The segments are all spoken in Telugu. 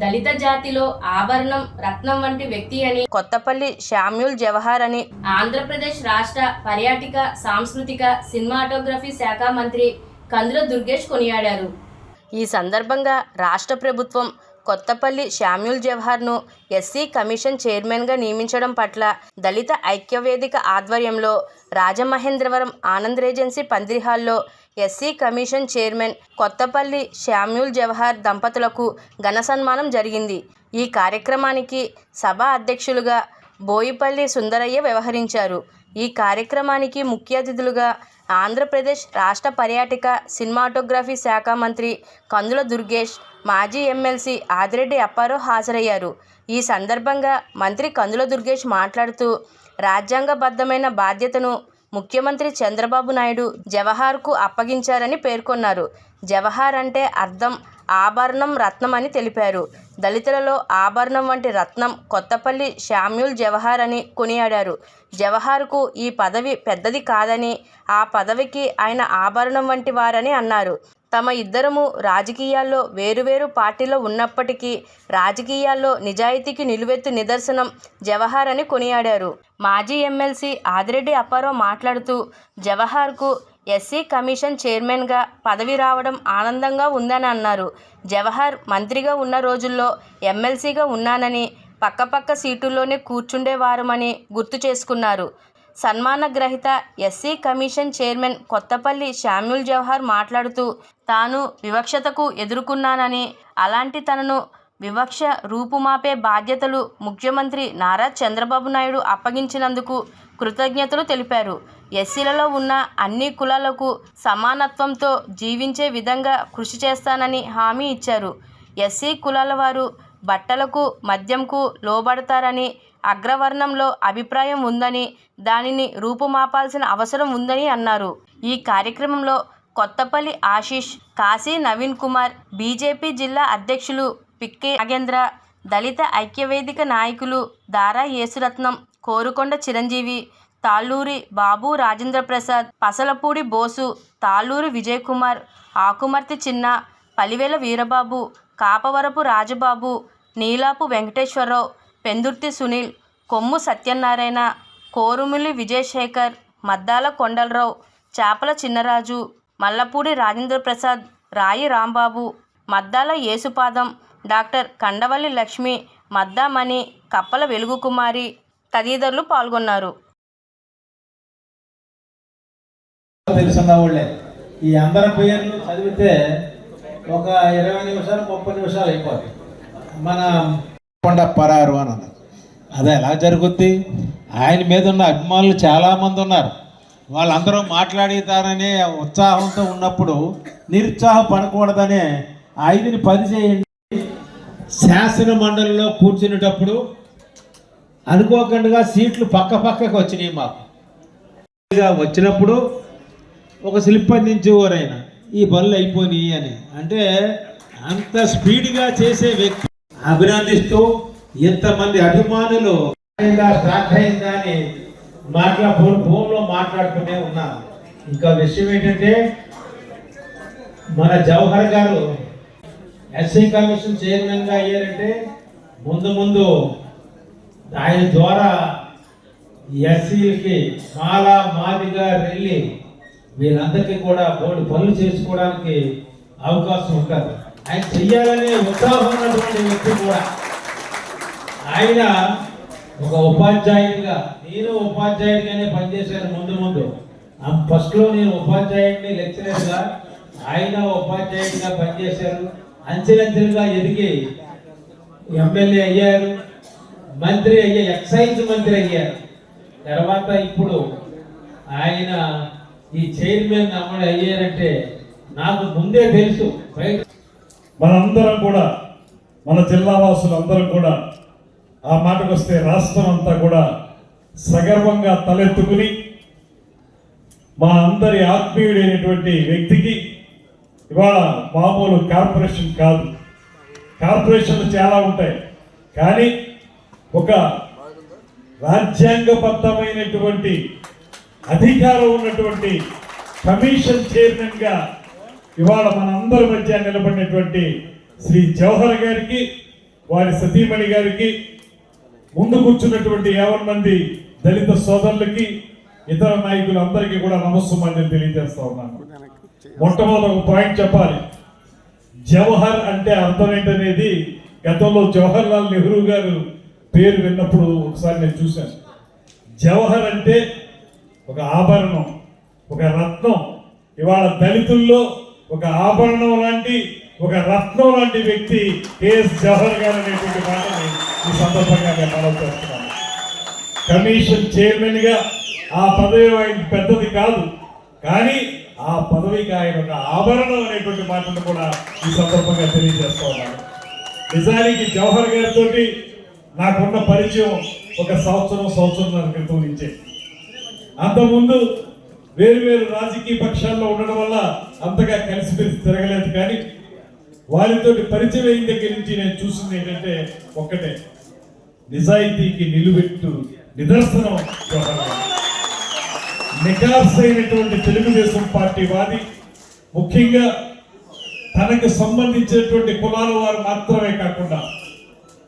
దళిత జాతిలో ఆభరణం రత్నం వంటి వ్యక్తి అని కొత్తపల్లి శామ్యూల్ జవహర్ అని ఆంధ్రప్రదేశ్ రాష్ట్ర పర్యాటక సాంస్కృతిక సినిమాటోగ్రఫీ శాఖ మంత్రి కందుల దుర్గేష్ కొనియాడారు. ఈ సందర్భంగా రాష్ట్ర ప్రభుత్వం కొత్తపల్లి శామ్యూల్ జవహర్ను ఎస్సీ కమిషన్ చైర్మన్గా నియమించడం పట్ల దళిత ఐక్యవేదిక ఆధ్వర్యంలో Rajamahendravaram Anand Regency పందిరిహాల్లో SC commission chairman Kothapalli Samuel Jawahar దంపతులకు ఘన సన్మానం జరిగింది. ఈ కార్యక్రమానికి సభ అధ్యక్షులుగా బోయిపల్లి సుందరయ్య వ్యవహరించారు. ఈ కార్యక్రమానికి ముఖ్య అతిథులుగా ఆంధ్రప్రదేశ్ రాష్ట్ర పర్యాటక సినిమాటోగ్రఫీ శాఖ మంత్రి కందుల దుర్గేష్ మాజీ ఎమ్మెల్సీ ఆదిరెడ్డి అప్పారావు హాజరయ్యారు. ఈ సందర్భంగా మంత్రి కందుల దుర్గేష్ మాట్లాడుతూ రాజ్యాంగబద్ధమైన బాధ్యతను ముఖ్యమంత్రి చంద్రబాబు నాయుడు జవహర్కు అప్పగించారని పేర్కొన్నారు. జవహర్ అంటే అర్థం ఆభరణం రత్నం అని తెలిపారు. దళితులలో ఆభరణం వంటి రత్నం కొత్తపల్లి శామ్యూల్ జవహర్ అని కొనియాడారు. జవహర్కు ఈ పదవి పెద్దది కాదని ఆ పదవికి ఆయన ఆభరణం వంటి వారని అన్నారు. తమ ఇద్దరము రాజకీయాల్లో వేరువేరు పార్టీలో ఉన్నప్పటికీ రాజకీయాల్లో నిజాయితీకి నిలువెత్తు నిదర్శనం జవహర్ అని కొనియాడారు. మాజీ ఎమ్మెల్సీ ఆదిరెడ్డి అప్పారావు మాట్లాడుతూ జవహర్కు ఎస్సీ కమిషన్ చైర్మన్గా పదవి రావడం ఆనందంగా ఉందని అన్నారు. జవహర్ మంత్రిగా ఉన్న రోజుల్లో ఎమ్మెల్సీగా ఉన్నానని పక్కపక్క సీటుల్లోనే కూర్చుండేవారమని గుర్తు చేసుకున్నారు. సన్మాన గ్రహీత SC commission chairman Kothapalli Samuel Jawahar మాట్లాడుతూ తాను వివక్షతకు ఎదుర్కొన్నానని అలాంటి తనను వివక్ష రూపుమాపే బాధ్యతలు ముఖ్యమంత్రి నారా చంద్రబాబు నాయుడు అప్పగించినందుకు కృతజ్ఞతలు తెలిపారు. ఎస్సీలలో ఉన్న అన్ని కులాలకు సమానత్వంతో జీవించే విధంగా కృషి చేస్తానని హామీ ఇచ్చారు. ఎస్సీ కులాల వారు బట్టలకు మద్యంకు లోబడతారని అగ్రవర్ణంలో అభిప్రాయం ఉందని దానిని రూపుమాపాల్సిన అవసరం ఉందని అన్నారు. ఈ కార్యక్రమంలో కొత్తపల్లి ఆశీష్ కాశీ నవీన్ కుమార్ బీజేపీ జిల్లా అధ్యక్షులు పిక్కే నాగేంద్ర దళిత ఐక్యవేదిక నాయకులు దారా యేసురత్నం కోరుకొండ చిరంజీవి తాళ్ళూరి బాబు రాజేంద్ర ప్రసాద్ పసలపూడి బోసు తాళ్ళూరి విజయ్ కుమార్ ఆకుమర్తి చిన్న పలివేల వీరబాబు కాపవరపు రాజబాబు నీలాపు వెంకటేశ్వరరావు పెందుర్తి సునీల్ కొమ్ము సత్యనారాయణ కోరుమిల్లి విజయశేఖర్ మద్దాల కొండలరావు చేపల చిన్నరాజు మల్లపూడి రాజేంద్ర ప్రసాద్ రాయి రాంబాబు మద్దాల యేసుపాదం డాక్టర్ కండవల్లి లక్ష్మి మద్దామణి కప్పల వెలుగు కుమారి తదితరులు పాల్గొన్నారు. తెలుసున్న వాళ్ళే ఈ అందరి పేర్లు చదివితే ఒక ఇరవై నిమిషాలు ముప్పై నిమిషాలు అయిపోతాయి. మన కొండ పరారు అని అన్నారు అది ఎలా జరుగుద్ది? ఆయన మీద ఉన్న అభిమానులు చాలామంది ఉన్నారు. వాళ్ళందరూ మాట్లాడతారనే ఉత్సాహంతో ఉన్నప్పుడు నిరుత్సాహపడకూడదనే ఐదుని పది చేయండి. శాసన మండలిలో కూర్చునేటప్పుడు అనుకోకుండా సీట్లు పక్క పక్కకు వచ్చినాయి మాకు. వచ్చినప్పుడు ఒక స్లిప్ అందించేవారు ఆయన ఈ పనులు అయిపోయినాయి అని. అంటే అంత స్పీడ్గా చేసే వ్యక్తి అభినందిస్తూ ఎంతమంది అభిమానులు స్టార్ట్ అయిందని అని మాట్లా ఫోన్ ఫోన్లో మాట్లాడుతూనే ఉన్నారు ఇంకా విషయం ఏంటంటే మన జవహర్ గారు ఎస్సీ కమిషన్ చైర్మన్గా అయ్యారంటే ముందు ముందు ఆయన ద్వారా ఎస్సీలకి చాలా మాదిగా వెళ్ళి వీళ్ళందరికీ కూడా బోర్డు పనులు చేసుకోవడానికి అవకాశం ఉంటుంది. ఆయన చెయ్యాలనే ఉత్సాహం ఉన్నటువంటి వ్యక్తి కూడా. ఆయన ఒక ఉపాధ్యాయుడిగా నేను ఉపాధ్యాయుడిగానే పనిచేశాను ముందు ముందు. ఫస్ట్లో నేను ఉపాధ్యాయుడిని లెక్చరర్గా ఆయన ఉపాధ్యాయుడిగా పనిచేశారు. అంచెలంచెలుగా ఎదిగి ఎమ్మెల్యే అయ్యారు. మంత్రి అయ్యే ఎక్సైజ్ మంత్రి అయ్యారు. తర్వాత ఇప్పుడు ఆయన ఈ చైర్మన్ అమ్మడు అయ్యారంటే నాకు ముందే తెలుసు. బయట మనందరం కూడా మన జిల్లా వాసులందరం కూడా ఆ మాటకు వస్తే రాష్ట్రం అంతా కూడా సగర్వంగా తలెత్తుకుని మా అందరి ఆత్మీయుడైనటువంటి వ్యక్తికి ఇవాళ మామూలు కార్పొరేషన్ కాదు. కార్పొరేషన్లు చాలా ఉంటాయి. కానీ ఒక రాజ్యాంగబద్ధమైనటువంటి అధికారం ఉన్నటువంటి కమిషన్ చైర్మన్గా ఇవాళ మనందరి మధ్య నిలబడినటువంటి శ్రీ జవహర్ గారికి వారి సతీమణి గారికి ముందు కూర్చున్నటువంటి యావన్ మంది దళిత సోదరులకి ఇతర నాయకులందరికీ కూడా నమస్సుమాన్యం తెలియజేస్తా ఉన్నాను. మొట్టమొదటి ఒక పాయింట్ చెప్పాలి. జవహర్ అంటే అర్థం ఏంటనేది గతంలో జవహర్ లాల్ నెహ్రూ గారు పేరు విన్నప్పుడు ఒకసారి నేను చూశాను. జవహర్ అంటే ఒక ఆభరణం ఒక రత్నం. ఇవాళ దళితుల్లో ఒక ఆభరణం లాంటి ఒక రత్నం లాంటి వ్యక్తి కేఎస్ జవహర్ గారు అనేటువంటి మాటని ఈ సందర్భంగా నేను మనం చేస్తున్నాను కమిషన్ చైర్మన్గా ఆ పదవి ఆయన పెద్దది కాదు కానీ ఆ పదవికి ఆయన ఒక ఆభరణం అనేటువంటి మాటను కూడా ఈ సందర్భంగా తెలియజేస్తా ఉన్నాను. నిజానికి జవహర్ గారితో నాకున్న పరిచయం ఒక సంవత్సరం సంవత్సరం క్రితం నుంచే. అంతకుముందు వేరు వేరు రాజకీయ పక్షాల్లో ఉండడం వల్ల అంతగా కలిసిమెలిసి తిరగలేదు. కానీ వారితోటి పరిచయం అయిన దగ్గర నుంచి నేను చూసింది ఏంటంటే ఒక్కటే. నిజాయితీకి నిలువెట్టు నిదర్శనం నికాస్ అయినటువంటి తెలుగుదేశం పార్టీ వాది. ముఖ్యంగా తనకు సంబంధించినటువంటి కులాల వారు మాత్రమే కాకుండా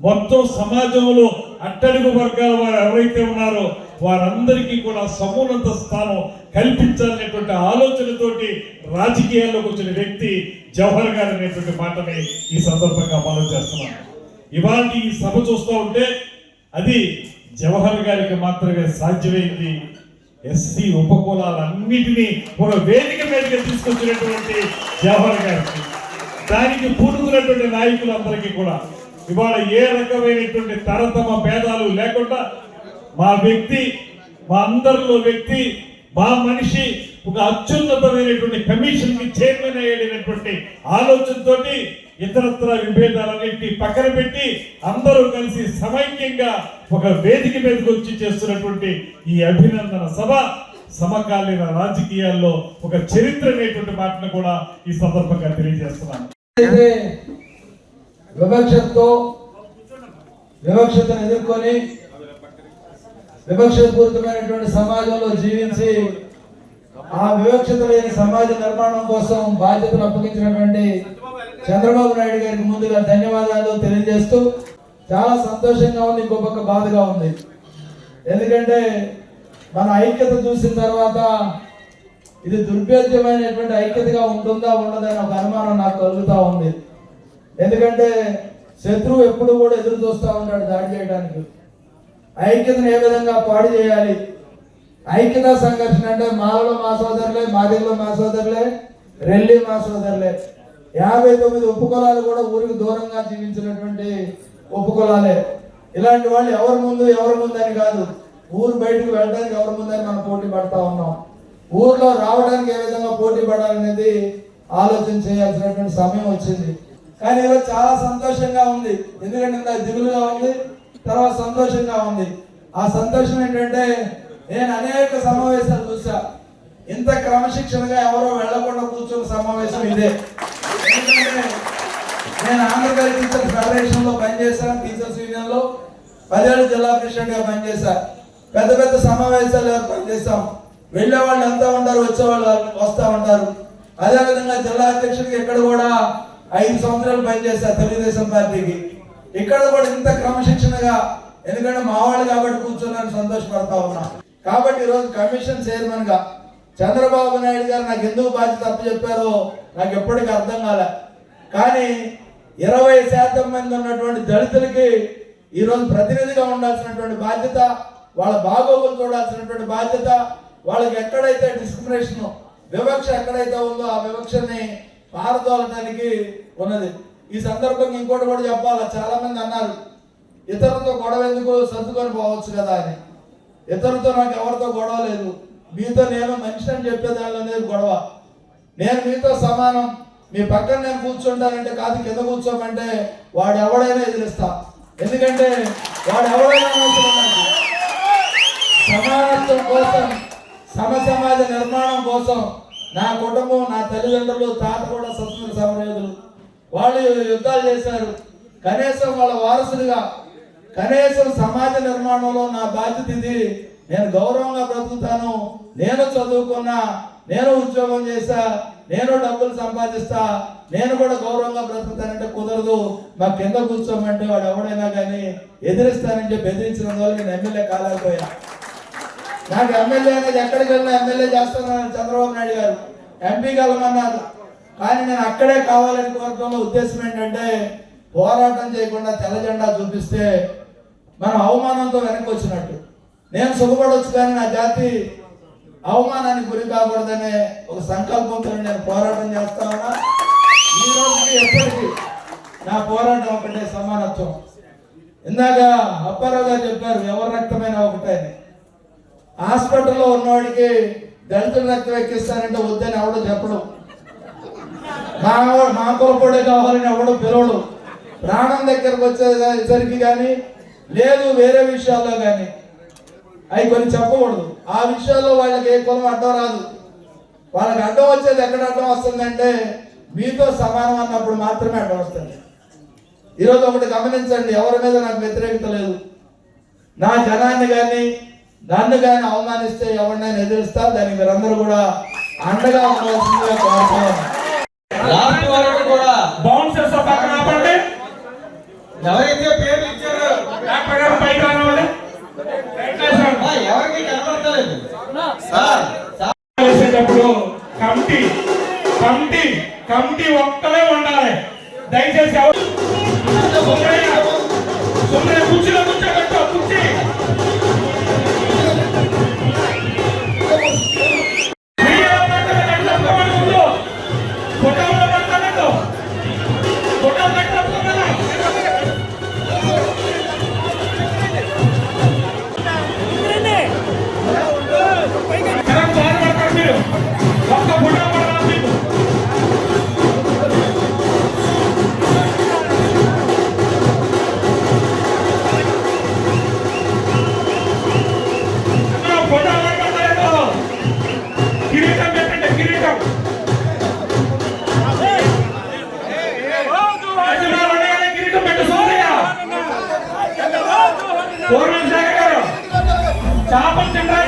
మొత్తం సమాజంలో అట్టడుగు వర్గాల వారు ఎవరైతే ఉన్నారో వారందరికీ కూడా సమున్నత స్థానం కల్పించాలనేటువంటి ఆలోచనతోటి రాజకీయాల్లోకి వచ్చిన వ్యక్తి జవహర్ గారు అనేటువంటి మాటని ఈ సందర్భంగా మనం చేస్తున్నాం ఇవాళ ఈ సభ చూస్తూ ఉంటే అది జవహర్ గారికి మాత్రమే సాధ్యమైంది. ఎస్సీ ఉపకులాలన్నిటినీ ఒక వేదిక మీదకి తీసుకొచ్చినటువంటి జవహర్ గారికి దానికి పూనుకున్నటువంటి నాయకులందరికీ కూడా ఇవాళ ఏ రకమైనటువంటి తరతమ భేదాలు లేకుండా మా వ్యక్తి మా అందరిలో వ్యక్తి మా మనిషి ఒక అత్యున్నతమైనటువంటి కమిషన్కి చైర్మన్ అయ్యేటటువంటి ఆలోచనతోటి ఇతరత్ర విభేదాలన్నింటినీ పక్కన పెట్టి అందరూ కలిసి సమైక్యంగా ఒక వేదిక మీదకి వచ్చి చేస్తున్నటువంటి ఈ అభినందన సభ సమకాలీన రాజకీయాల్లో ఒక చరిత్ర అనేటువంటి మాటను కూడా ఈ సందర్భంగా తెలియజేస్తున్నాను. వివక్షతో వివక్షతను ఎదుర్కొని వివక్షపూరితమైనటువంటి సమాజంలో జీవించి ఆ వివక్షత లేని సమాజ నిర్మాణం కోసం బాధ్యతలు అప్పగించినటువంటి చంద్రబాబు నాయుడు గారికి ముందుగా ధన్యవాదాలు తెలియజేస్తూ చాలా సంతోషంగా ఉంది ఇంకో పక్క బాధగా ఉంది. ఎందుకంటే మన ఐక్యత చూసిన తర్వాత ఇది దుర్భేద్యమైనటువంటి ఐక్యతగా ఉంటుందా ఉండదని ఒక అనుమానం నాకు కలుగుతూ ఉంది. ఎందుకంటే శత్రువు ఎప్పుడు కూడా ఎదురు చూస్తూ ఉంటాడు దాడి చేయడానికి. ఐక్యతను ఏ విధంగా పాడు చేయాలి? ఐక్యత సంఘర్షణ అంటే మాలలో మా సోదరులే మాదిగలో మా సోదరులే రెల్లి మా సోదరులే. యాభై తొమ్మిది ఉపకులాలు కూడా ఊరికి దూరంగా జీవించినటువంటి ఉపకులాలే. ఇలాంటి వాళ్ళు ఎవరి ముందు ఎవరి ముందని కాదు. ఊరు బయటకు వెళ్ళడానికి ఎవరి ముందని మనం పోటీ పడతా ఉన్నాం. ఊర్లో రావడానికి ఏ విధంగా పోటీ పడాలనేది ఆలోచన చేయాల్సినటువంటి సమయం వచ్చింది. కానీ ఈరోజు చాలా సంతోషంగా ఉంది. ఎందుకంటే దిగులుగా ఉంది. తర్వాత సంతోషంగా ఉంది. ఆ సంతోషం ఏంటంటే నేను అనేక సమావేశాలు చూసా ఇంత క్రమశిక్షణగా ఎవరో వెళ్ళకుండా కూర్చున్న సమావేశం ఇదే. ఎందుకంటే నేను ఆంధ్రప్రదేశ్ టీచర్స్ ఫెడరేషన్లో పనిచేశాను టీచర్స్ యూనియన్లో. పదిహేడు జిల్లా ప్రెసిడెంట్గా పనిచేశా. పెద్ద పెద్ద సమావేశాలు ఏర్పాటు చేస్తాం వెళ్ళే వాళ్ళు ఎంత ఉంటారు వచ్చే వాళ్ళు వస్తా ఉంటారు అదేవిధంగా జిల్లా అధ్యక్షుడికి ఇక్కడ కూడా ఐదు సంవత్సరాలు పనిచేశా తెలుగుదేశం పార్టీకి. ఇక్కడ కూడా ఇంత క్రమశిక్షణగా ఎందుకంటే మా వాళ్ళు కాబట్టి కూర్చున్నాను సంతోషపడతా ఉన్నా. కాబట్టి ఈరోజు కమిషన్ చైర్మన్గా చంద్రబాబు నాయుడు గారు నాకు ఎందుకు బాధ్యత తప్పు చెప్పారో నాకు ఎప్పటికీ అర్థం కాలే. కానీ ఇరవై శాతం మంది ఉన్నటువంటి దళితులకి ఈరోజు ప్రతినిధిగా ఉండాల్సినటువంటి బాధ్యత వాళ్ళ బాగోగులు చూడాల్సినటువంటి బాధ్యత వాళ్ళకి ఎక్కడైతే డిస్క్రిమినేషన్ వివక్ష ఎక్కడైతే ఉందో ఆ వివక్షని పారదోలటానికి ఉన్నది. ఈ సందర్భంగా ఇంకోటి కూడా చెప్పాలి? చాలా మంది అన్నారు ఇతరులతో గొడవ ఎందుకు సర్దుకొని పోవచ్చు కదా అని. ఇతరులతో నాకు ఎవరితో గొడవ లేదు. మీతో నేను మనిషి అని చెప్పేదానిలో అనేది గొడవ. నేను మీతో సమానం. మీ పక్కన నేను కూర్చుంటానంటే కాదు కింద కూర్చోమంటే వాడు ఎవడైనా ఎదిరిస్తా. ఎందుకంటే వాడు ఎవడైనా సమానత్వం కోసం సమసమాజ నిర్మాణం కోసం నా కుటుంబం నా తల్లిదండ్రులు తాత కూడా స్వతంత్ర సమరయోధులు. వాళ్ళు యుద్ధాలు చేశారు. కనీసం వాళ్ళ వారసులుగా కనీసం సమాజ నిర్మాణంలో నా బాధ్యత ఇది నేను గౌరవంగా బ్రతుకుతాను. నేను చదువుకున్నా నేను ఉద్యోగం చేశా నేను డబ్బులు సంపాదిస్తా నేను కూడా గౌరవంగా బ్రతుకుతానంటే కుదరదు. మా కింద కూర్చోమంటే వాడు ఎవడైనా కానీ ఎదిరిస్తానంటే బెదిరించిన వల్ల నేను ఎమ్మెల్యే కాలేకపోయా నాకు ఎమ్మెల్యే అనేది ఎక్కడికి వెళ్ళినా ఎమ్మెల్యే చేస్తున్నాను చంద్రబాబు నాయుడు గారు ఎంపీ కలమన్నారు కానీ నేను అక్కడే కావాలని కోరటంలో ఉద్దేశం ఏంటంటే పోరాటం చేయకుండా తెల్ల జెండా చూపిస్తే మనం అవమానంతో వెనక్కి వచ్చినట్టు నేను సుఖపడవచ్చు కానీ నా జాతి అవమానానికి గురి కాకూడదనే ఒక సంకల్పంతో నేను పోరాటం చేస్తా ఉన్నా. ఈ రోజుకి ఎప్పటికీ నా పోరాటం ఒకటే సమానత్వం. ఇందాక అప్పారావు గారు చెప్పారు ఎవరి రక్తమైన ఒకటే. హాస్పిటల్లో ఉన్నవాడికి దళితుల రక్తం ఎక్కిస్తానంటే వద్దని ఎవడో చెప్పడం. మా మా కులపొడే కావాలని ఎవడు పిలవడు. ప్రాణం దగ్గరకు వచ్చేసరికి కానీ లేదు వేరే విషయాల్లో కానీ అవి కొన్ని చెప్పకూడదు. ఆ విషయాల్లో వాళ్ళకి ఏ కులం అడ్డం రాదు. వాళ్ళకి అడ్డం వచ్చేది ఎక్కడ అడ్డం వస్తుందంటే మీతో సమానం అన్నప్పుడు మాత్రమే అడ్డం వస్తుంది. ఈరోజు ఒకటి గమనించండి. ఎవరి మీద నాకు వ్యతిరేకత లేదు. నా జనాన్ని కానీ నన్ను కానీ అవమానిస్తే ఎవరినైనా ఎదిరిస్తా. దానికి మీరందరూ కూడా అండగా ఉండవలసిందిగా కోరుతున్నాను. లాస్ట్ వరకు కూడా చాపల